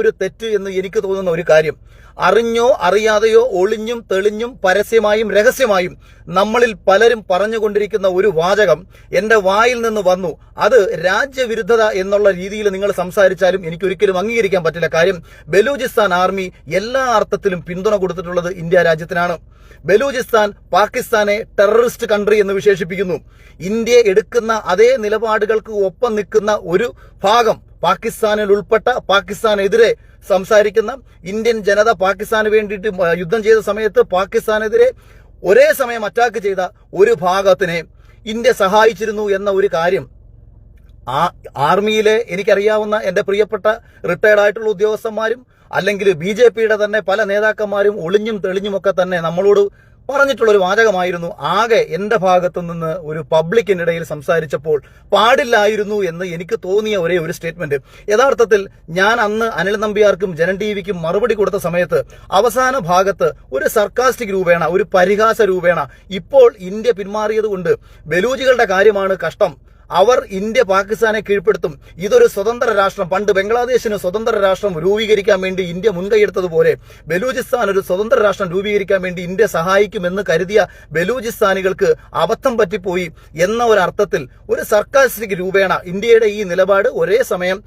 ഒരു തെറ്റ് എന്ന് എനിക്ക് തോന്നുന്ന ഒരു കാര്യം. അറിഞ്ഞോ അറിയാതെയോ ഒളിഞ്ഞും തെളിഞ്ഞും പരസ്യമായും രഹസ്യമായും നമ്മളിൽ പലരും പറഞ്ഞുകൊണ്ടിരിക്കുന്ന ഒരു വാചകം എന്റെ വായിൽ നിന്ന് വന്നു. അത് രാജ്യവിരുദ്ധത എന്നുള്ള രീതിയിൽ നിങ്ങൾ സംസാരിച്ചാലും എനിക്ക് ഒരിക്കലും അംഗീകരിക്കാൻ പറ്റില്ല. കാര്യം ബലൂചിസ്ഥാൻ ആർമി എല്ലാ അർത്ഥത്തിലും പിന്തുണ കൊടുത്തിട്ടുള്ളത് ഇന്ത്യ രാജ്യത്തിനാണ്. ബലൂചിസ്ഥാൻ പാകിസ്ഥാനെ ടെററിസ്റ്റ് കൺട്രി എന്ന് വിശേഷിപ്പിക്കുന്നു. ഇന്ത്യ എടുക്കുന്ന അതേ നിലപാടുകൾക്ക് ഒപ്പം നിൽക്കുന്ന ഒരു ഭാഗം പാകിസ്ഥാനിൽ ഉൾപ്പെട്ട പാകിസ്ഥാനെതിരെ സംസാരിക്കുന്ന ഇന്ത്യൻ ജനത പാകിസ്ഥാന് വേണ്ടിയിട്ട് യുദ്ധം ചെയ്ത സമയത്ത് പാകിസ്ഥാനെതിരെ ഒരേ സമയം അറ്റാക്ക് ചെയ്ത ഒരു ഭാഗത്തിനെ ഇന്ത്യ സഹായിച്ചിരുന്നു എന്ന ഒരു കാര്യം ആർമിയിലെ എനിക്കറിയാവുന്ന എന്റെ പ്രിയപ്പെട്ട റിട്ടയർഡ് ആയിട്ടുള്ള ഉദ്യോഗസ്ഥന്മാരും അല്ലെങ്കിൽ ബി ജെ പിയുടെ തന്നെ പല നേതാക്കന്മാരും ഒളിഞ്ഞും തെളിഞ്ഞുമൊക്കെ തന്നെ നമ്മളോട് പറഞ്ഞിട്ടുള്ള ഒരു വാചകമായിരുന്നു ആകെ എന്റെ ഭാഗത്തു നിന്ന് ഒരു പബ്ലിക്കിനിടയിൽ സംസാരിച്ചപ്പോൾ പാടില്ലായിരുന്നു എന്ന് എനിക്ക് തോന്നിയ ഒരേ ഒരു സ്റ്റേറ്റ്മെന്റ്. യഥാർത്ഥത്തിൽ ഞാൻ അന്ന് അനിൽ നമ്പ്യാർക്കും ജനൻ ടി വിക്കും മറുപടി കൊടുത്ത സമയത്ത് അവസാന ഭാഗത്ത് ഒരു സർക്കാസ്റ്റിക് രൂപേണ ഒരു പരിഹാസ രൂപേണ ഇപ്പോൾ ഇന്ത്യ പിന്മാറിയത് കൊണ്ട് ബലൂജികളുടെ കാര്യമാണ് കഷ്ടം. അവർ ഇന്ത്യ പാകിസ്ഥാനെ കീഴ്പ്പെടുത്തും. ഇതൊരു സ്വതന്ത്ര രാഷ്ട്രം. പണ്ട് ബംഗ്ലാദേശിന് സ്വതന്ത്ര രാഷ്ട്രം രൂപീകരിക്കാൻ വേണ്ടി ഇന്ത്യ മുൻകൈയെടുത്തതുപോലെ ബലൂചിസ്ഥാൻ ഒരു സ്വതന്ത്ര രാഷ്ട്രം രൂപീകരിക്കാൻ വേണ്ടി ഇന്ത്യ സഹായിക്കുമെന്ന് കരുതിയ ബലൂചിസ്ഥാനികൾക്ക് അബദ്ധം പറ്റിപ്പോയി എന്ന അർത്ഥത്തിൽ ഒരു സർക്കാസ്റ്റിക് രൂപേണ ഇന്ത്യയുടെ ഈ നിലപാട് ഒരേ സമയം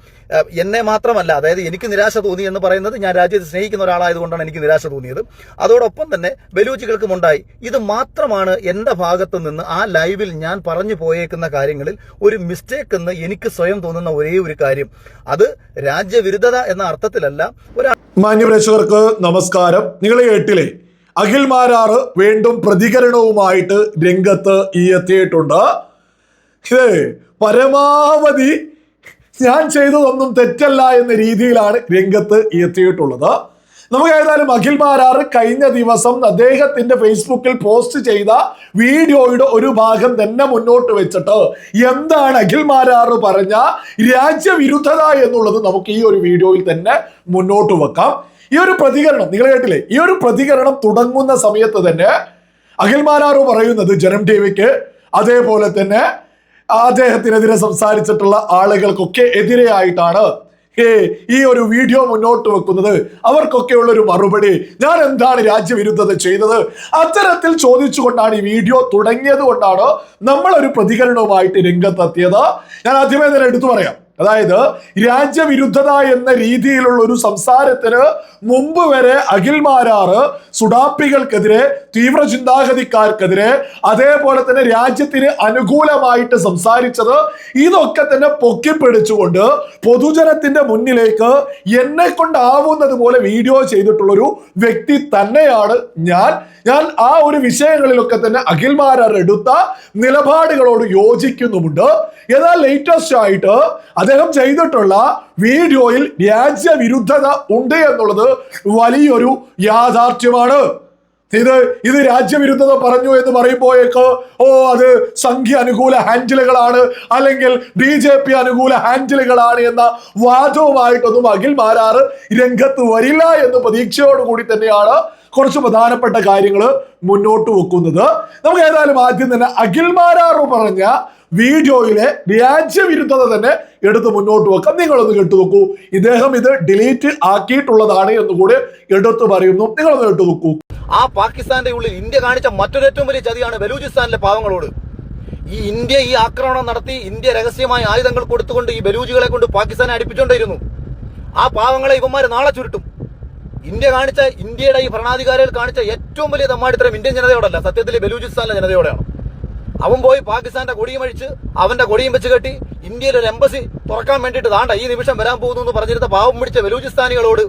എന്നെ മാത്രമല്ല അതായത് എനിക്ക് നിരാശ തോന്നി എന്ന് പറയുന്നത് ഞാൻ രാജ്യത്തെ സ്നേഹിക്കുന്ന ഒരാളായതുകൊണ്ടാണ് എനിക്ക് നിരാശ തോന്നിയത്. അതോടൊപ്പം തന്നെ ബലൂചികൾക്കും ഉണ്ടായി. ഇത് മാത്രമാണ് എന്റെ ഭാഗത്തു നിന്ന് ആ ലൈവിൽ ഞാൻ പറഞ്ഞു പോയേക്കുന്ന കാര്യങ്ങളിൽ ഒരു മിസ്റ്റേക്ക് എന്ന് എനിക്ക് സ്വയം തോന്നുന്ന ഒരേ ഒരു കാര്യം. അത് രാജ്യവിരുദ്ധത എന്ന അർത്ഥത്തിലല്ല ഒരു മാന്യപ്രേക്ഷകർക്ക് നമസ്കാരം. നിങ്ങൾ കേട്ടില്ലേ അഖിൽ മാരാറ് വീണ്ടും പ്രതികരണവുമായിട്ട് രംഗത്ത് ഈ എത്തിയിട്ടുണ്ട്. ഇത് പരമാവധി ഞാൻ ചെയ്തതൊന്നും തെറ്റല്ല എന്ന രീതിയിലാണ് രംഗത്ത് എത്തിയിട്ടുള്ളത്. നമുക്ക് ഏതായാലും അഖിൽ മാരാറ് കഴിഞ്ഞ ദിവസം അദ്ദേഹത്തിന്റെ ഫേസ്ബുക്കിൽ പോസ്റ്റ് ചെയ്ത വീഡിയോയുടെ ഒരു ഭാഗം തന്നെ മുന്നോട്ട് വെച്ചിട്ട് എന്താണ് അഖിൽ മാരാറ് പറഞ്ഞ രാജ്യവിരുദ്ധത എന്നുള്ളത് നമുക്ക് ഈ ഒരു വീഡിയോയിൽ തന്നെ മുന്നോട്ട് വെക്കാം. ഈ ഒരു പ്രതികരണം നിങ്ങൾ കേട്ടില്ലേ? ഈ ഒരു പ്രതികരണം തുടങ്ങുന്ന സമയത്ത് തന്നെ അഖിൽ മാരാറ് പറയുന്നത് ജനം ടി വിക്ക് അതേപോലെ തന്നെ അദ്ദേഹത്തിനെതിരെ സംസാരിച്ചിട്ടുള്ള ആളുകൾക്കൊക്കെ എതിരെയായിട്ടാണ് ഈ ഒരു വീഡിയോ മുന്നോട്ട് വെക്കുന്നത് അവർക്കൊക്കെയുള്ള ഒരു മറുപടി. ഞാൻ എന്താണ് രാജ്യവിരുദ്ധത ചെയ്തത്? അത്തരത്തിൽ ചോദിച്ചുകൊണ്ടാണ് ഈ വീഡിയോ തുടങ്ങിയത് കൊണ്ടാണ് നമ്മളൊരു പ്രതികരണവുമായിട്ട് രംഗത്തെത്തിയത്. ഞാൻ ആദ്യമേ തന്നെ എടുത്തു പറയാം. അതായത് രാജ്യവിരുദ്ധത എന്ന രീതിയിലുള്ള ഒരു സംസാരത്തിന് മുമ്പ് വരെ അഖിൽമാരാറ് സുഡാപ്പികൾക്കെതിരെ തീവ്ര ചിന്താഗതിക്കാർക്കെതിരെ അതേപോലെ തന്നെ രാജ്യത്തിന് അനുകൂലമായിട്ട് സംസാരിച്ചത് ഇതൊക്കെ തന്നെ പൊക്കിപ്പിടിച്ചുകൊണ്ട് പൊതുജനത്തിന്റെ മുന്നിലേക്ക് എന്നെ കൊണ്ടാവുന്നത് പോലെ വീഡിയോ ചെയ്തിട്ടുള്ളൊരു വ്യക്തി തന്നെയാണ് ഞാൻ. ഞാൻ ആ ഒരു വിഷയങ്ങളിലൊക്കെ തന്നെ അഖിൽമാരാർ എടുത്ത നിലപാടുകളോട് യോജിക്കുന്നുമുണ്ട്. എന്നാൽ ലേറ്റസ്റ്റ് ആയിട്ട് അദ്ദേഹം ചെയ്തിട്ടുള്ള വീഡിയോയിൽ രാജ്യവിരുദ്ധത ഉണ്ട് എന്നുള്ളത് വലിയൊരു യാഥാർത്ഥ്യമാണ്. ഇത് ഇത് രാജ്യവിരുദ്ധത പറഞ്ഞു എന്ന് പറയുമ്പോഴേക്ക് ഓ അത് സംഖ്യ അനുകൂല ഹാൻഡിലുകളാണ് അല്ലെങ്കിൽ ബി ജെ പി അനുകൂല ഹാൻഡിലുകളാണ് എന്ന വാദവുമായിട്ടൊന്നും അഖിൽ മാരാറ് രംഗത്ത് വരില്ല എന്ന് പ്രതീക്ഷയോടുകൂടി തന്നെയാണ് കുറച്ച് പ്രധാനപ്പെട്ട കാര്യങ്ങൾ മുന്നോട്ട് വെക്കുന്നത്. നമുക്ക് ഏതായാലും ആദ്യം തന്നെ അഖിൽ മാരാറ് പറഞ്ഞ വീഡിയോയിലെ രാജ്യവിരുദ്ധത തന്നെ എടുത്ത് മുന്നോട്ട് വെക്കാം. നിങ്ങളൊന്ന് കേട്ടു നോക്കൂ. ഇദ്ദേഹം ഇത് ഡിലീറ്റ് ആക്കിയിട്ടുള്ളതാണ് എന്ന് കൂടെ എടുത്തു പറയുന്നു. നിങ്ങളൊന്ന് കേട്ടു നോക്കൂ. ആ പാകിസ്ഥാന്റെ ഉള്ളിൽ ഇന്ത്യ കാണിച്ച മറ്റൊരു ഏറ്റവും വലിയ ചതിയാണ് ബലൂചിസ്ഥാനിലെ പാവങ്ങളോട്. ഈ ഇന്ത്യ ഈ ആക്രമണം നടത്തി ഇന്ത്യ രഹസ്യമായ ആയുധങ്ങൾ കൊടുത്തുകൊണ്ട് ഈ ബലൂജികളെ കൊണ്ട് പാകിസ്ഥാനെ അടുപ്പിച്ചുകൊണ്ടിരുന്നു ആ പാവങ്ങളെ ഇവന്മാര് നാളെ ചുരുട്ടും. ഇന്ത്യ കാണിച്ച ഇന്ത്യയുടെ ഈ ഭരണാധികാരികൾ കാണിച്ച ഏറ്റവും വലിയ തമ്മാടിത്തരം ഇന്ത്യൻ ജനതയോടല്ല സത്യത്തിൽ ബലൂചിസ്ഥാനിലെ ജനതയോടെയാണ്. അവൻ പോയി പാകിസ്ഥാന്റെ കൊടിയും അഴിച്ച് അവന്റെ കൊടിയും വെച്ച് കെട്ടി ഇന്ത്യയിൽ ഒരു എംബസി തുറക്കാൻ വേണ്ടിയിട്ട് താണ്ട ഈ നിമിഷം വരാൻ പോകുന്നു എന്ന് പറഞ്ഞിരുന്ന പാവം പിടിച്ച ബലൂചിസ്ഥാനികളോട്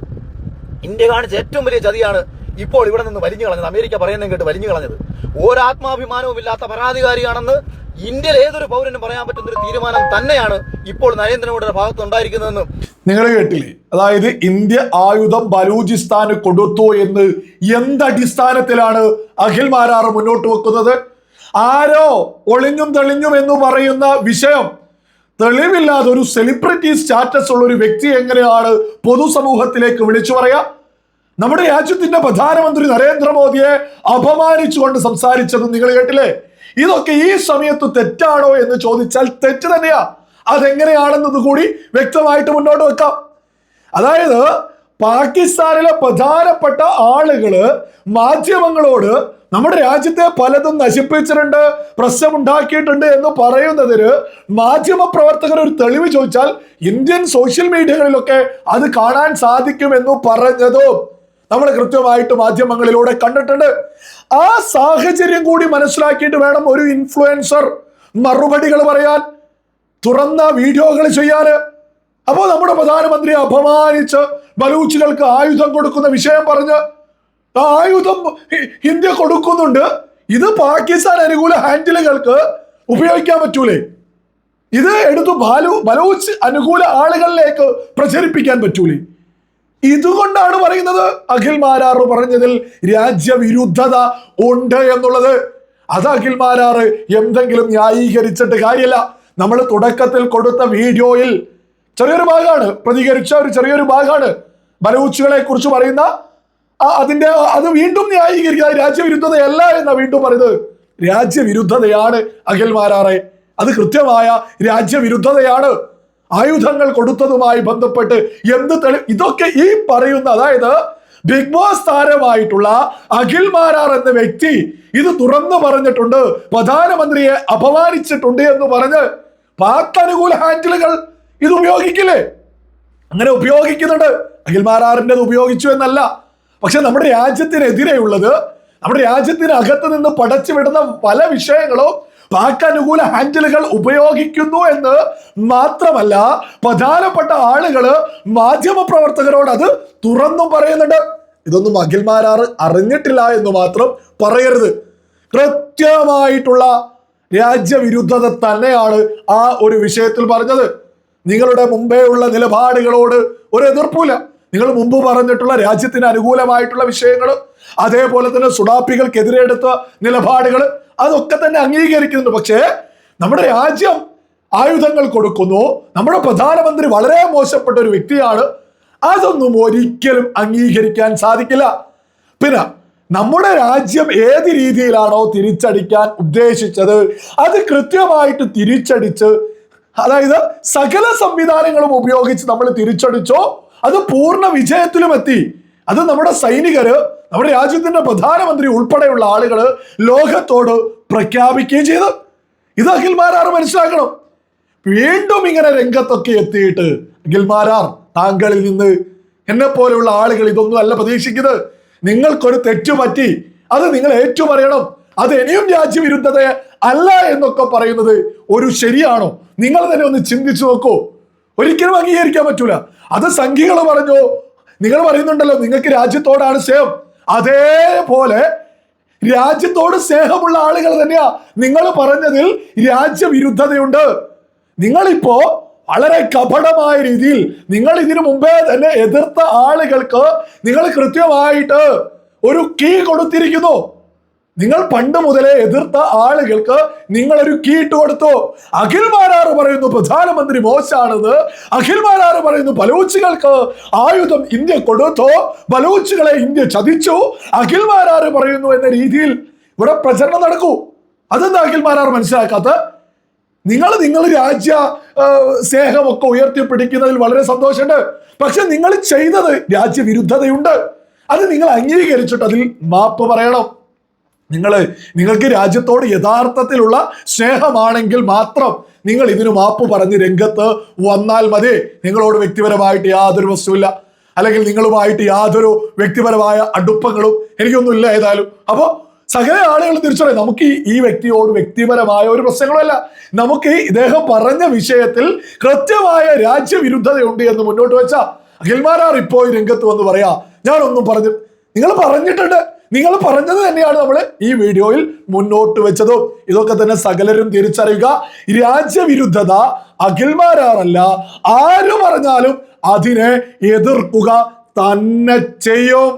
ഇന്ത്യ കാണിച്ച ഏറ്റവും വലിയ ചതിയാണ് ഇപ്പോൾ ഇവിടെ നിന്ന് വലിഞ്ഞു കളഞ്ഞത്. അമേരിക്ക പറയുന്നതും കേട്ട് വലിഞ്ഞു കളഞ്ഞത്. ഒരാത്മാഭിമാനവും ഇല്ലാത്ത പരാതികാരിയാണെന്ന് ഇന്ത്യയിൽ ഏതൊരു പൗരനും പറയാൻ പറ്റുന്ന ഒരു തീരുമാനം തന്നെയാണ് ഇപ്പോൾ നരേന്ദ്രമോദിയുടെ ഭാഗത്ത് ഉണ്ടായിരിക്കുന്നതെന്ന് നിങ്ങൾ കേട്ടില്ലേ? അതായത് ഇന്ത്യ ആയുധം ബലൂചിസ്ഥാന് കൊടുത്തു എന്ന് എന്തടിസ്ഥാനത്തിലാണ് അഖിൽ മാരാറ് മുന്നോട്ട് വെക്കുന്നത്? ആരോ ഒളിഞ്ഞും തെളിഞ്ഞും എന്ന് പറയുന്ന വിഷയം. തെളിവില്ലാതെ ഒരു സെലിബ്രിറ്റി സ്റ്റാറ്റസ് ഉള്ള ഒരു വ്യക്തി എങ്ങനെയാണ് പൊതുസമൂഹത്തിലേക്ക് വിളിച്ചു പറയാ? നമ്മുടെ രാജ്യത്തിന്റെ പ്രധാനമന്ത്രി നരേന്ദ്രമോദിയെ അപമാനിച്ചുകൊണ്ട് സംസാരിച്ചത് നിങ്ങൾ കേട്ടില്ലേ? ഇതൊക്കെ ഈ സമയത്ത് തെറ്റാണോ എന്ന് ചോദിച്ചാൽ തെറ്റ് തന്നെയാ. അതെങ്ങനെയാണെന്നത് കൂടി വ്യക്തമായിട്ട് മുന്നോട്ട് വെക്കാം. അതായത് പാകിസ്ഥാനിലെ പ്രധാനപ്പെട്ട ആളുകൾ മാധ്യമങ്ങളോട് നമ്മുടെ രാജ്യത്തെ പലതും നശിപ്പിച്ചിട്ടുണ്ട് പ്രശ്നമുണ്ടാക്കിയിട്ടുണ്ട് എന്ന് പറയുന്നതിന് മാധ്യമ പ്രവർത്തകർ ഒരു തെളിവ് ചോദിച്ചാൽ ഇന്ത്യൻ സോഷ്യൽ മീഡിയകളിലൊക്കെ അത് കാണാൻ സാധിക്കുമെന്ന് പറഞ്ഞതും നമ്മൾ കൃത്യമായിട്ട് മാധ്യമങ്ങളിലൂടെ കണ്ടിട്ടുണ്ട്. ആ സാഹചര്യം കൂടി മനസ്സിലാക്കിയിട്ട് വേണം ഒരു ഇൻഫ്ലുവൻസർ മറുപടികൾ പറയാൻ തുറന്ന വീഡിയോകൾ ചെയ്യാൻ. അപ്പോൾ നമ്മുടെ പ്രധാനമന്ത്രിയെ അപമാനിച്ച് ബലൂച്ചുകൾക്ക് ആയുധം കൊടുക്കുന്ന വിഷയം പറഞ്ഞ് ആയുധം ഇന്ത്യ കൊടുക്കുന്നുണ്ട്. ഇത് പാകിസ്ഥാൻ അനുകൂല ഹാൻഡിലുകൾക്ക് ഉപയോഗിക്കാൻ പറ്റൂലേ. ഇത് എടുത്തു ബാലു ബലൂച്ച് അനുകൂല ആളുകളിലേക്ക് പ്രചരിപ്പിക്കാൻ പറ്റൂലേ. ഇതുകൊണ്ടാണ് പറയുന്നത് അഖിൽ മാരാർ പറഞ്ഞതിൽ രാജ്യവിരുദ്ധത ഉണ്ട് എന്നുള്ളത്. അത് അഖിൽ മാരാർ എന്തെങ്കിലും ന്യായീകരിച്ചിട്ട് കാര്യമില്ല നമ്മൾ തുടക്കത്തിൽ കൊടുത്ത വീഡിയോയിൽ ചെറിയൊരു ഭാഗമാണ്. പ്രതികരിച്ച ഒരു ചെറിയൊരു ഭാഗമാണ്. ബലൂച്ചുകളെ കുറിച്ച് പറയുന്ന അതിന്റെ അത് വീണ്ടും ന്യായീകരിക്കുക. രാജ്യവിരുദ്ധതയല്ല എന്ന വീണ്ടും പറയുന്നത്. രാജ്യവിരുദ്ധതയാണ് അഖിൽമാരാറെ അത് കൃത്യമായ രാജ്യവിരുദ്ധതയാണ്. ആയുധങ്ങൾ കൊടുത്തതുമായി ബന്ധപ്പെട്ട് എന്ത് തെളി ഇതൊക്കെ ഈ പറയുന്ന അതായത് ബിഗ് ബോസ് താരമായിട്ടുള്ള അഖിൽ മാരാർ എന്ന വ്യക്തി ഇത് തുറന്നു പറഞ്ഞിട്ടുണ്ട്. പ്രധാനമന്ത്രിയെ അപമാനിച്ചിട്ടുണ്ട് എന്ന് പറഞ്ഞ് പാക് അനുകൂല ഹാൻഡിലുകൾ ഇത് ഉപയോഗിക്കില്ലേ? അങ്ങനെ ഉപയോഗിക്കുന്നുണ്ട്. അഖിൽ മാരാറിന്റെ ഉപയോഗിച്ചു എന്നല്ല. പക്ഷെ നമ്മുടെ രാജ്യത്തിനെതിരെയുള്ളത് നമ്മുടെ രാജ്യത്തിനകത്ത് നിന്ന് പടച്ചു വിടുന്ന പല വിഷയങ്ങളും പാക് അനുകൂല ഹാൻഡിലുകൾ ഉപയോഗിക്കുന്നു എന്ന് മാത്രമല്ല പ്രധാനപ്പെട്ട ആളുകൾ മാധ്യമ പ്രവർത്തകരോട് അത് തുറന്നും പറയുന്നുണ്ട്. ഇതൊന്നും അഖിൽ മാരാറ് അറിഞ്ഞിട്ടില്ല എന്ന് മാത്രം പറയരുത്. കൃത്യമായിട്ടുള്ള രാജ്യവിരുദ്ധത തന്നെയാണ് ആ ഒരു വിഷയത്തിൽ പറഞ്ഞത്. നിങ്ങളുടെ മുമ്പേ ഉള്ള നിലപാടുകളോട് ഒരു എതിർപ്പില്ല നിങ്ങൾ മുമ്പ് പറഞ്ഞിട്ടുള്ള രാജ്യത്തിന് അനുകൂലമായിട്ടുള്ള വിഷയങ്ങൾ അതേപോലെ തന്നെ സുഡാപ്പികൾക്കെതിരെ എടുത്ത നിലപാടുകൾ അതൊക്കെ തന്നെ അംഗീകരിക്കുന്നുണ്ട്. പക്ഷേ നമ്മുടെ രാജ്യം ആയുധങ്ങൾ കൊടുക്കുന്നു. നമ്മുടെ പ്രധാനമന്ത്രി വളരെ മോശപ്പെട്ട ഒരു വ്യക്തിയാണ്. അതൊന്നും ഒരിക്കലും അംഗീകരിക്കാൻ സാധിക്കില്ല. പിന്നെ നമ്മുടെ രാജ്യം ഏത് രീതിയിലാണോ തിരിച്ചടിക്കാൻ ഉദ്ദേശിച്ചത് അത് കൃത്യമായിട്ട് തിരിച്ചടിച്ച് അതായത് സകല സംവിധാനങ്ങളും ഉപയോഗിച്ച് നമ്മൾ തിരിച്ചടിച്ചോ അത് പൂർണ വിജയത്തിലും എത്തി. അത് നമ്മുടെ സൈനികര് നമ്മുടെ രാജ്യത്തിന്റെ പ്രധാനമന്ത്രി ഉൾപ്പെടെയുള്ള ആളുകൾ ലോകത്തോട് പ്രഖ്യാപിക്കുകയും ചെയ്തു. ഇത് അഖിൽമാരാർ മനസ്സിലാക്കണം. വീണ്ടും ഇങ്ങനെ രംഗത്തൊക്കെ എത്തിയിട്ട് അഖിൽമാരാർ താങ്കളിൽ നിന്ന് എന്നെ പോലെയുള്ള ആളുകൾ ഇതൊന്നും അല്ല പ്രതീക്ഷിക്കുന്നത്. നിങ്ങൾക്കൊരു തെറ്റു പറ്റി അത് നിങ്ങൾ ഏറ്റുപറയണം. അത് ഇനിയും രാജ്യവിരുദ്ധത അല്ല എന്നൊക്കെ പറയുന്നത് ഒരു ശരിയാണോ? നിങ്ങൾ തന്നെ ഒന്ന് ചിന്തിച്ചു നോക്കൂ. ഒരിക്കലും അംഗീകരിക്കാൻ പറ്റൂല. അത് സംഘികൾ പറഞ്ഞു. നിങ്ങൾ പറയുന്നുണ്ടല്ലോ നിങ്ങൾക്ക് രാജ്യത്തോടാണ് സ്നേഹം. അതേപോലെ രാജ്യത്തോട് സ്നേഹമുള്ള ആളുകൾ തന്നെയാ. നിങ്ങൾ പറഞ്ഞതിൽ രാജ്യവിരുദ്ധതയുണ്ട്. നിങ്ങളിപ്പോ വളരെ കപടമായ രീതിയിൽ നിങ്ങൾ ഇതിനു മുമ്പേ തന്നെ എതിർത്ത ആളുകൾക്ക് നിങ്ങൾ കൃത്യമായിട്ട് ഒരു കീ കൊടുത്തിരിക്കുന്നു. നിങ്ങൾ പണ്ട് മുതലേ എതിർത്ത ആളുകൾക്ക് നിങ്ങൾ ഒരു കീ കൊടുത്തു. അഖിൽ മാരാറ് പറയുന്നു പ്രധാനമന്ത്രി മോശമാണെന്ന് അഖിൽ മാരാറ് പറയുന്നു ബലൂച്ചുകൾക്ക് ആയുധം ഇന്ത്യ കൊടുത്തു. ബലൂച്ചുകളെ ഇന്ത്യ ചതിച്ചു. അഖിൽ മാരാറ് പറയുന്നു എന്ന രീതിയിൽ ഇവിടെ പ്രചരണം നടക്കൂ. അതെന്താ അഖിൽ മാരാർ മനസ്സിലാക്കാത്ത നിങ്ങൾ നിങ്ങൾ രാജ്യ സ്നേഹമൊക്കെ ഉയർത്തിപ്പിടിക്കുന്നതിൽ വളരെ സന്തോഷമുണ്ട്. പക്ഷെ നിങ്ങൾ ചെയ്തത് രാജ്യവിരുദ്ധതയുണ്ട്. അത് നിങ്ങൾ അംഗീകരിച്ചിട്ട് അതിൽ മാപ്പ് പറയണം. നിങ്ങൾ നിങ്ങൾക്ക് രാജ്യത്തോട് യഥാർത്ഥത്തിലുള്ള സ്നേഹമാണെങ്കിൽ മാത്രം നിങ്ങൾ ഇതിനു മാപ്പ് പറഞ്ഞ് രംഗത്ത് വന്നാൽ മതി. നിങ്ങളോട് വ്യക്തിപരമായിട്ട് യാതൊരു വസ്തുവില്ല. അല്ലെങ്കിൽ നിങ്ങളുമായിട്ട് യാതൊരു വ്യക്തിപരമായ അടുപ്പങ്ങളും എനിക്കൊന്നുമില്ല ഏതായാലും. അപ്പോൾ സകല ആളുകൾ തിരിച്ചറിയാം. നമുക്ക് ഈ വ്യക്തിയോട് വ്യക്തിപരമായ ഒരു പ്രശ്നങ്ങളല്ല നമുക്ക് ഇദ്ദേഹം പറഞ്ഞ വിഷയത്തിൽ കൃത്യമായ രാജ്യവിരുദ്ധതയുണ്ട് എന്ന് മുന്നോട്ട് വെച്ച. അഖിൽമാരാർ ഇപ്പോൾ രംഗത്ത് വന്ന് പറയാ ഞാനൊന്നും പറഞ്ഞു നിങ്ങൾ പറഞ്ഞിട്ടുണ്ട്. നിങ്ങൾ പറഞ്ഞത് തന്നെയാണ് നമ്മൾ ഈ വീഡിയോയിൽ മുന്നോട്ട് വെച്ചതും. ഇതൊക്കെ തന്നെ സകലരും തിരിച്ചറിയുക. രാജ്യവിരുദ്ധത അഖിൽമാരാറല്ല ആര് പറഞ്ഞാലും അതിനെ എതിർക്കുക തന്നെ ചെയ്യും.